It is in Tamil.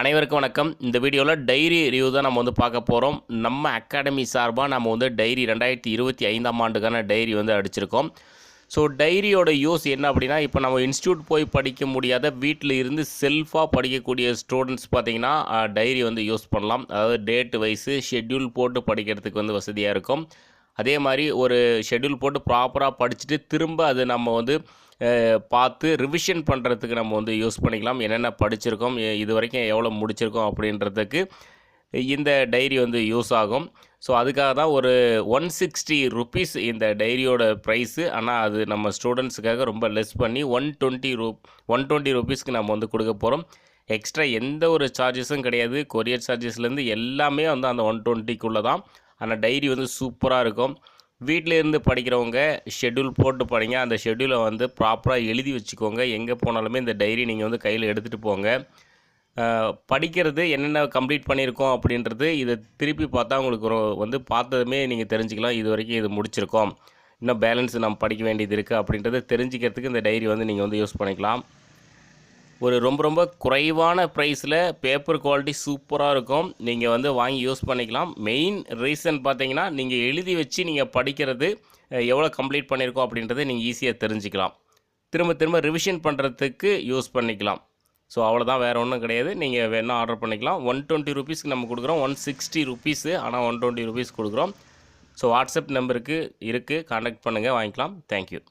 அனைவருக்கும் வணக்கம். இந்த வீடியோவில் டைரி ரிவ்யூ தான் நம்ம வந்து பார்க்க போகிறோம் நம்ம அகாடமி சார்பாக நம்ம வந்து டைரி ரெண்டாயிரத்தி இருபத்தி ஐந்தாம் ஆண்டுக்கான டைரி வந்து அடிச்சிருக்கோம். ஸோ டைரியோட யூஸ் என்ன அப்படின்னா இப்போ நம்ம இன்ஸ்டியூட் போய் படிக்க முடியாத வீட்டில் இருந்து செல்ஃபாக படிக்கக்கூடிய ஸ்டூடெண்ட்ஸ் பார்த்தீங்கன்னா டைரி வந்து யூஸ் பண்ணலாம். அதாவது டேட் வைஸு ஷெட்யூல் போட்டு படிக்கிறதுக்கு வந்து வசதியாக இருக்கும். அதே மாதிரி ஒரு ஷெட்யூல் போட்டு ப்ராப்பராக படிச்சுட்டு திரும்ப அது நம்ம வந்து பார்த்து ரிவிஷன் பண்ணுறதுக்கு நம்ம வந்து யூஸ் பண்ணிக்கலாம். என்னென்ன படிச்சிருக்கோம் இது வரைக்கும் எவ்வளோ முடிச்சிருக்கோம் அப்படின்றதுக்கு இந்த டைரி வந்து யூஸ் ஆகும். ஸோ அதுக்காக தான் ஒரு ஒன் சிக்ஸ்டி ருபீஸ் இந்த டைரியோட ப்ரைஸு ஆனால் அது நம்ம ஸ்டூடெண்ட்ஸுக்காக ரொம்ப லெஸ் பண்ணி ஒன் டுவெண்ட்டி ரூ ஒன் டுவெண்ட்டி ருபீஸ்க்கு நம்ம வந்து கொடுக்க போகிறோம் எக்ஸ்ட்ரா எந்த ஒரு சார்ஜஸும் கிடையாது. கொரியர் சார்ஜஸ்லேருந்து எல்லாமே வந்து அந்த ஒன் டுவெண்ட்டிக்குள்ளே தான். ஆனால் டைரி வந்து சூப்பராக இருக்கும். வீட்டில் இருந்து படிக்கிறவங்க ஷெட்யூல் போட்டு படிங்க. அந்த ஷெட்யூலை வந்து ப்ராப்பராக எழுதி வச்சுக்கோங்க. எங்கே போனாலுமே இந்த டைரி நீங்கள் வந்து கையில் எடுத்துகிட்டு போங்க. படிக்கிறது என்னென்ன கம்ப்ளீட் பண்ணியிருக்கோம் அப்படின்றது இதை திருப்பி பார்த்தா உங்களுக்கு வந்து பார்த்ததுமே நீங்கள் தெரிஞ்சுக்கலாம். இது வரைக்கும் இது முடிச்சிருக்கோம். இன்னும் பேலன்ஸ் நம்ம படிக்க வேண்டியது இருக்குது அப்படின்றத தெரிஞ்சுக்கிறதுக்கு இந்த டைரி வந்து நீங்கள் வந்து யூஸ் பண்ணிக்கலாம். ஒரு ரொம்ப ரொம்ப குறைவான ப்ரைஸில் பேப்பர் குவாலிட்டி சூப்பராக இருக்கும். நீங்கள் வந்து வாங்கி யூஸ் பண்ணிக்கலாம். மெயின் ரீசன் பார்த்தீங்கன்னா நீங்கள் எழுதி வச்சு நீங்கள் படிக்கிறது எவ்வளோ கம்ப்ளீட் பண்ணியிருக்கோம் அப்படின்றத நீங்கள் ஈஸியாக தெரிஞ்சுக்கலாம். திரும்ப திரும்ப ரிவிஷன் பண்ணுறதுக்கு யூஸ் பண்ணிக்கலாம். ஸோ அவ்வளோதான் வேறு ஒன்றும் கிடையாது. நீங்கள் வேணால் ஆர்டர் பண்ணிக்கலாம். ஒன் டுவெண்ட்டி ருபீஸ்க்கு நம்ம கொடுக்குறோம். ஒன் சிக்ஸ்டி ருபீஸு ஆனால் ஒன் டுவெண்ட்டி ருபீஸ் கொடுக்குறோம். ஸோ வாட்ஸ்அப் நம்பருக்கு இருக்குது காண்டாக்ட் பண்ணுங்கள் வாங்கிக்கலாம். தேங்க்யூ